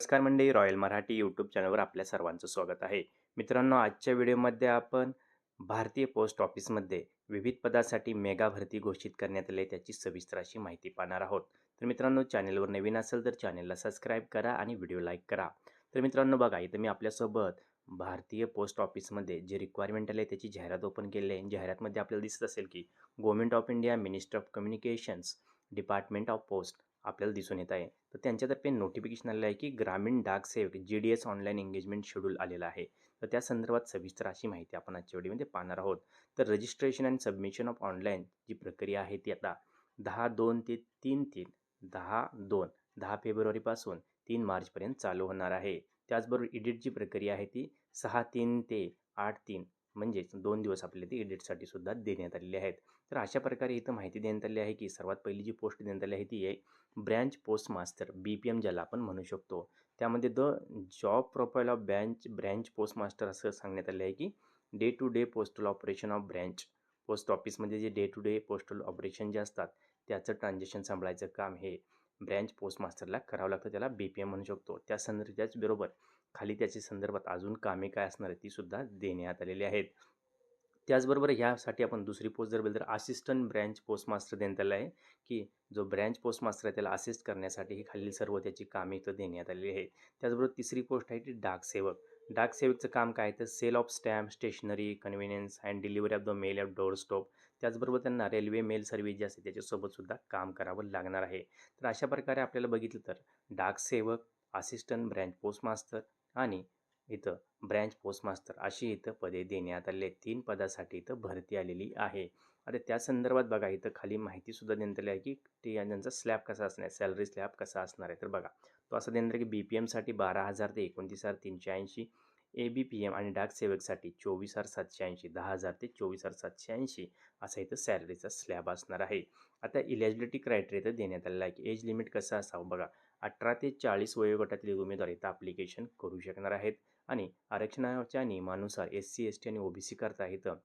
नमस्कार मंडळी. Royal Marathi YouTube चॅनलवर आपल्या सर्वांचं स्वागत आहे. मित्रांनो आजच्या व्हिडिओमध्ये आपण भारतीय पोस्ट ऑफिसमध्ये विविध पदासाठी मेगा भरती घोषित करण्यात आली त्याची सविस्तर अशी माहिती पाहणार आहोत. तर मित्रांनो चॅनलवर नवीन असेल तर चॅनेलला सबस्क्राईब करा आणि व्हिडिओ लाईक करा. तर मित्रांनो बघा इथं मी आपल्यासोबत भारतीय पोस्ट ऑफिसमध्ये जे रिक्वायरमेंट आले त्याची जाहिरात ओपन केली आहे. जाहिरातमध्ये आपल्याला दिसत असेल की government of India minister of communications department of post आपल्याला दिसून येत आहे. तर त्यांच्यातर्फे नोटिफिकेशन आलेलं आहे की Gramin Dak Sevak G D S online engagement schedule आलेला आहे. तर त्या संदर्भात सविस्तर अशी माहिती आपण आजच्या व्हिडिओमध्ये पाहणार आहोत. तर registration and submission of online जी प्रक्रिया आहे ती आता दहा दोन ते तीन तीन दहा दोन दहा फेब्रुवारीपासून तीन मार्चपर्यंत चालू होणार आहे. त्याचबरोबर एडिटची प्रक्रिया आहे ती सहा तीन ते आठ तीन म्हणजेच दोन दिवस आपल्याला ती एडिटसाठी सुद्धा देण्यात आलेले आहेत. तर अशा प्रकारे इथं माहिती देण्यात आली आहे की सर्वात पहिली जी पोस्ट देण्यात आली आहे ती आहे branch post master B P M ज्याला आपण म्हणू शकतो. त्यामध्ये the job profile of branch branch post master असं सांगण्यात आले आहे की day to day postal operation of branch post ऑफिसमध्ये जे day to day postal operation जे असतात त्याचं ट्रान्झॅक्शन सांभाळायचं काम हे ब्रँच पोस्ट मास्टरला करावं लागतं. त्याला बी पी एम म्हणू शकतो. त्या संदर्भ त्याचबरोबर खाली त्याच्या संदर्भात अजून कामे काय असणार आहे तीसुद्धा देण्यात आलेली आहेत. त्याचबरोबर ह्यासाठी आपण दुसरी पोस्ट जर बघितलं तर असिस्टंट ब्रँच पोस्ट मास्टर देण्यात आलं आहे की जो ब्रँच पोस्ट मास्टर आहे त्याला असिस्ट करण्यासाठी ही खालील सर्व त्याची कामे इथं देण्यात आलेली आहे त्याचबरोबर तिसरी पोस्ट आहे ती डाक सेवक. डाक सेवकचं काम काय तर sale of stamp stationery convenience and delivery of the mail of door stop त्याचबरोबर त्यांना रेल्वे मेल सर्व्हिस जे असते त्याच्यासोबतसुद्धा काम करावं लागणार आहे. तर अशा प्रकारे आपल्याला बघितलं तर डाक सेवक असिस्टंट ब्रँच पोस्टमास्टर आणि इथं ब्रँच पोस्टमास्तर अशी इथं पदे देण्यात आले तीन पदासाठी इथं भरती आलेली आहे. आता त्या संदर्भात बघा इथं खाली माहितीसुद्धा देण्यात आली आहे की ते यांचा स्लॅब कसा असणार आहे? सॅलरी स्लॅब कसा असणार आहे? तर बघा तो असं देणार की बी पी एमसाठी बारा हजार ते एकोणतीस हजार तीनशे ऐंशी ए बी पी एम आणि डाक सेवकसाठी चोवीस हजार सातशे ऐंशी दहा हजार ते चोवीस हजार सातशे ऐंशी असा इथं सॅलरीचा स्लॅब असणार आहे. आता इलिजिबिलिटी क्रायटेरिया इथं देण्यात आलेला आहे. की एज लिमिट कसं असावं बघा. अठरा ते चाळीस वयोगटातील उमेदवार इथं ॲप्लिकेशन करू शकणार आहेत. आणि आरक्षणाच्या नियमानुसार एस सी एस टी आणि ओ बी सी करता इथं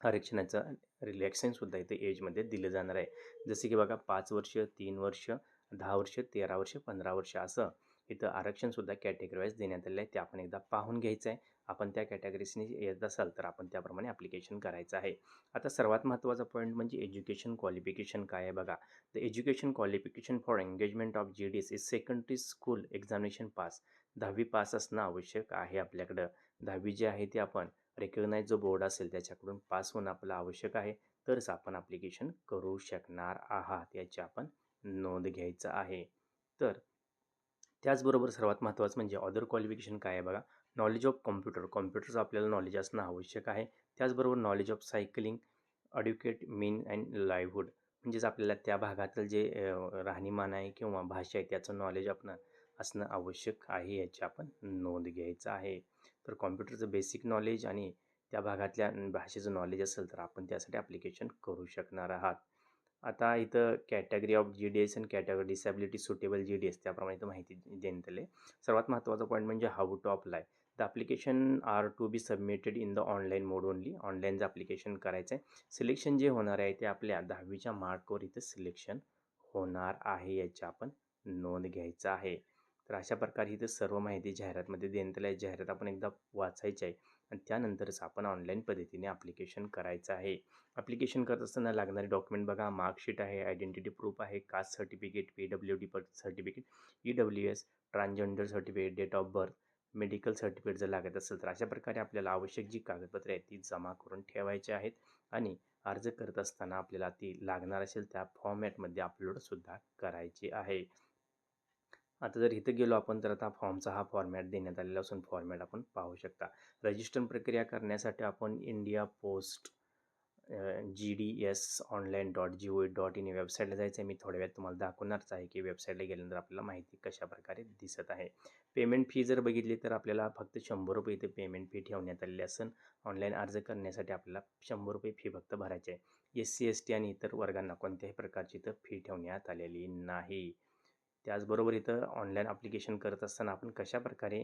आरक्षणाचं रिलॅक्सेनसुद्धा इथं एजमध्ये दिलं जाणार आहे. जसे की बघा पाच वर्ष तीन वर्ष दहा वर्ष तेरा वर्ष पंधरा वर्ष असं इथं आरक्षणसुद्धा कॅटेगरी वाईज देण्यात आलेलं आहे. ते आपण एकदा पाहून घ्यायचं आहे. आपण त्या कॅटेगरीजने येत असाल तर आपण त्याप्रमाणे ॲप्लिकेशन करायचं आहे. आता सर्वात महत्त्वाचा पॉईंट म्हणजे एज्युकेशन क्वालिफिकेशन काय आहे बघा. तर education qualification for engagement of G D S is secondary school examination pass दहावी पास असणं आवश्यक आहे आपल्याकडं. दहावी जे आहे ते आपण रेकग्नाइज जो बोर्ड असेल त्याच्याकडून पास होणं आपलं आवश्यक आहे. तरच आपण ॲप्लिकेशन करू शकणार आहात याची आपण नोंद घ्यायचं आहे. तर त्याचबरोबर सर्वात महत्त्वाचं म्हणजे अदर क्वालिफिकेशन काय आहे बघा? नॉलेज ऑफ कॉम्प्युटर कॉम्प्युटरचं आपल्याला नॉलेज असणं आवश्यक आहे. त्याचबरोबर knowledge of cycling adequate mean and livelihood म्हणजेच आपल्याला त्या भागातील जे राहणीमान आहे किंवा भाषा आहे त्याचं नॉलेज आपण असणं आवश्यक आहे याची आपण नोंद घ्यायचं आहे. तर कॉम्प्युटरचं बेसिक नॉलेज आणि त्या भागातल्या भाषेचं नॉलेज असेल तर आपण त्यासाठी ॲप्लिकेशन करू शकणार आहात. आता इथं category of G D S and category disability suitable G D S त्याप्रमाणे इथं माहिती देण्यात आली सर्वात महत्त्वाचा पॉईंट म्हणजे how to apply the application are to be submitted in the online mode only ऑनलाईनचं ॲप्लिकेशन करायचं आहे सिलेक्शन जे होणार आहे ते आपल्या दहावीच्या मार्कवर इथं सिलेक्शन होणार आहे याची आपण नोंद घ्यायचं आहे. तर अशा प्रकारे इथं सर्व माहिती जाहिरातमध्ये देण्यात आली आहे. जाहिरात आपण एकदा वाचायची आहे. आणि त्यानंतरच आपण ऑनलाईन पद्धतीने ॲप्लिकेशन करायचं आहे. ॲप्लिकेशन करत असताना लागणारे डॉक्युमेंट बघा मार्कशीट आहे आयडेंटिटी प्रूफ आहे caste certificate P W D certificate E W S transgender certificate date of birth medical certificate जर लागत असेल तर अशा प्रकारे आपल्याला आवश्यक जी कागदपत्रे आहेत ती जमा करून ठेवायची आहेत आणि अर्ज करत असताना आपल्याला ती लागणार असेल त्या फॉर्मॅटमध्ये अपलोडसुद्धा करायची आहे. आता जर इथं गेलो आपण तर आता फॉर्मचा हा फॉर्मॅट देण्यात आलेला असून फॉर्मॅट आपण पाहू शकता. रजिस्टर प्रक्रिया करण्यासाठी आपण India post G D S online dot G O dot in या वेबसाईटला जायचं आहे मी थोड्या वेळात तुम्हाला दाखवणारच आहे की वेबसाईटला गेल्यानंतर आपल्याला माहिती कशा प्रकारे दिसत आहे. पेमेंट फी जर बघितली तर आपल्याला फक्त शंभर रुपये इथे पेमेंट फी ठेवण्यात आलेली असून ऑनलाईन अर्ज करण्यासाठी आपल्याला शंभर रुपये फी फक्त भरायची आहे. एस सी एस टी आणि इतर वर्गांना कोणत्याही प्रकारची इथं फी ठेवण्यात आलेली नाही. त्याचबरोबर इथं ऑनलाईन ॲप्लिकेशन करत असताना आपण कशा प्रकारे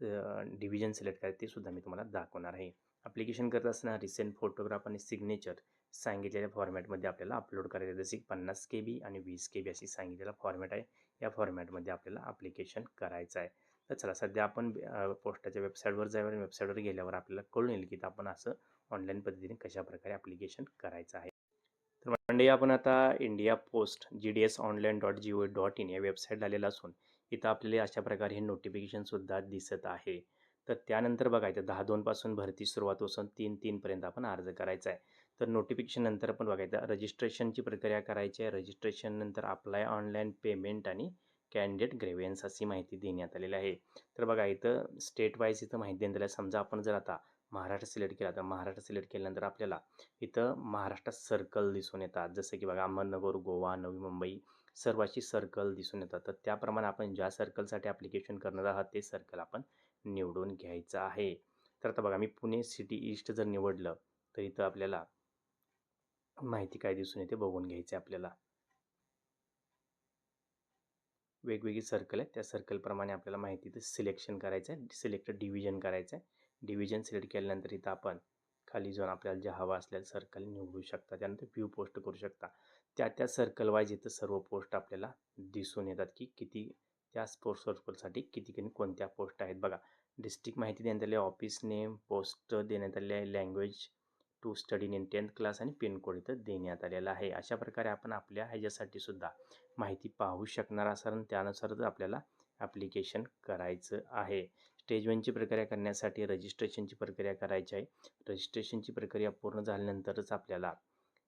डिव्हिजन सिलेक्ट करायचं ते सुद्धा मी तुम्हाला दाखवणार आहे. ॲप्लिकेशन करत असताना रिसेंट फोटोग्राफ आणि सिग्नेचर सांगितलेल्या फॉर्मॅटमध्ये आपल्याला अपलोड करायचं जसे की पन्नास के बी आणि वीस के बी अशी सांगितलेला फॉर्मॅट आहे. या फॉर्मॅटमध्ये आपल्याला ॲप्लिकेशन करायचं आहे. तर चला सध्या आपण पोस्टाच्या वेबसाईटवर जाऊया आणि वेबसाईटवर गेल्यावर आपल्याला कळून येईल की आपण असं ऑनलाईन पद्धतीने कशाप्रकारे ॲप्लिकेशन करायचं आहे. तर मंडळी आपण आता India post G D S online dot G O dot in या वेबसाईट आलेला असून इथं आपल्याला अशा प्रकारे हे नोटिफिकेशनसुद्धा दिसत आहे. तर त्यानंतर बघायचं दहा दोनपासून भरती सुरुवात असून तीन तीनपर्यंत आपण अर्ज करायचा आहे. तर नोटिफिकेशन नंतर पण बघायचं रजिस्ट्रेशनची प्रक्रिया करायची आहे. रजिस्ट्रेशन नंतर अप्लाय ऑनलाईन पेमेंट आणि कॅन्डिडेट ग्रेव्हियन्स अशी माहिती देण्यात आलेली आहे. तर बघा इथं स्टेट वाईज इथं माहिती देण्यात आली समजा आपण जर आता महाराष्ट्र सिलेक्ट केला तर महाराष्ट्र सिलेक्ट केल्यानंतर आपल्याला इथं महाराष्ट्रात सर्कल दिसून येतात. जसं की बघा अहमदनगर गोवा नवी मुंबई सर्वाची सर्कल दिसून येतात. तर त्याप्रमाणे आपण ज्या सर्कलसाठी ॲप्लिकेशन करणार आहात ते सर्कल आपण निवडून घ्यायचं आहे. तर आता बघा मी पुणे सिटी ईस्ट जर निवडलं तर इथं आपल्याला माहिती काय दिसून येते बघून घ्यायचे आपल्याला. वेगवेगळी सर्कल आहे त्या सर्कलप्रमाणे आपल्याला माहिती इथं सिलेक्शन करायचं आहे सिलेक्ट डिव्हिजन करायचं आहे डिव्हिजन सिलेक्ट केल्यानंतर इथं आपण खाली जाऊन आपल्याला जे हवा असलेलं सर्कल निवडू शकता. त्यानंतर व्ह्यू पोस्ट करू शकता. त्या त्या सर्कल वाईज इथं सर्व पोस्ट आपल्याला दिसून येतात की किती त्या स्पोर्ट्स सर्कलसाठी किती किती कोणत्या पोस्ट आहेत. बघा डिस्ट्रिक्ट माहिती देण्यात आली ऑफिस नेम पोस्ट देण्यात आले language to study in tenth class आणि पिनकोड इथं देण्यात आलेला आहे. अशा प्रकारे आपण आपल्या ह्याच्यासाठी सुद्धा माहिती पाहू शकणार असाल. आणि त्यानुसारच आपल्याला ॲप्लिकेशन करायचं आहे. स्टेज वनची प्रक्रिया करण्यासाठी रजिस्ट्रेशनची प्रक्रिया करायची आहे. रजिस्ट्रेशनची प्रक्रिया पूर्ण झाल्यानंतरच आपल्याला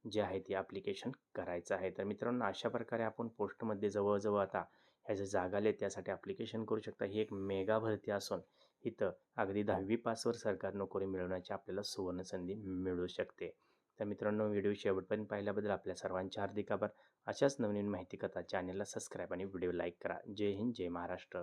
जे आहे ते ॲप्लिकेशन करायचं आहे. तर मित्रांनो अशा प्रकारे आपण पोस्टमध्ये जवळजवळ आता ह्या ज्या जागा आल्या त्यासाठी ॲप्लिकेशन करू शकता. ही एक मेगा भरती असून इथं अगदी दहावी पासवर सरकार नोकरी मिळवण्याची आपल्याला सुवर्णसंधी मिळू शकते. तर मित्रांनो व्हिडिओ शेवटपर्यंत पाहिल्याबद्दल आपल्या सर्वांचे हार्दिक आभार. अशाच नवनवीन माहिती कथा चॅनलला सबस्क्राईब आणि व्हिडिओ लाईक करा. जय हिंद जय महाराष्ट्र.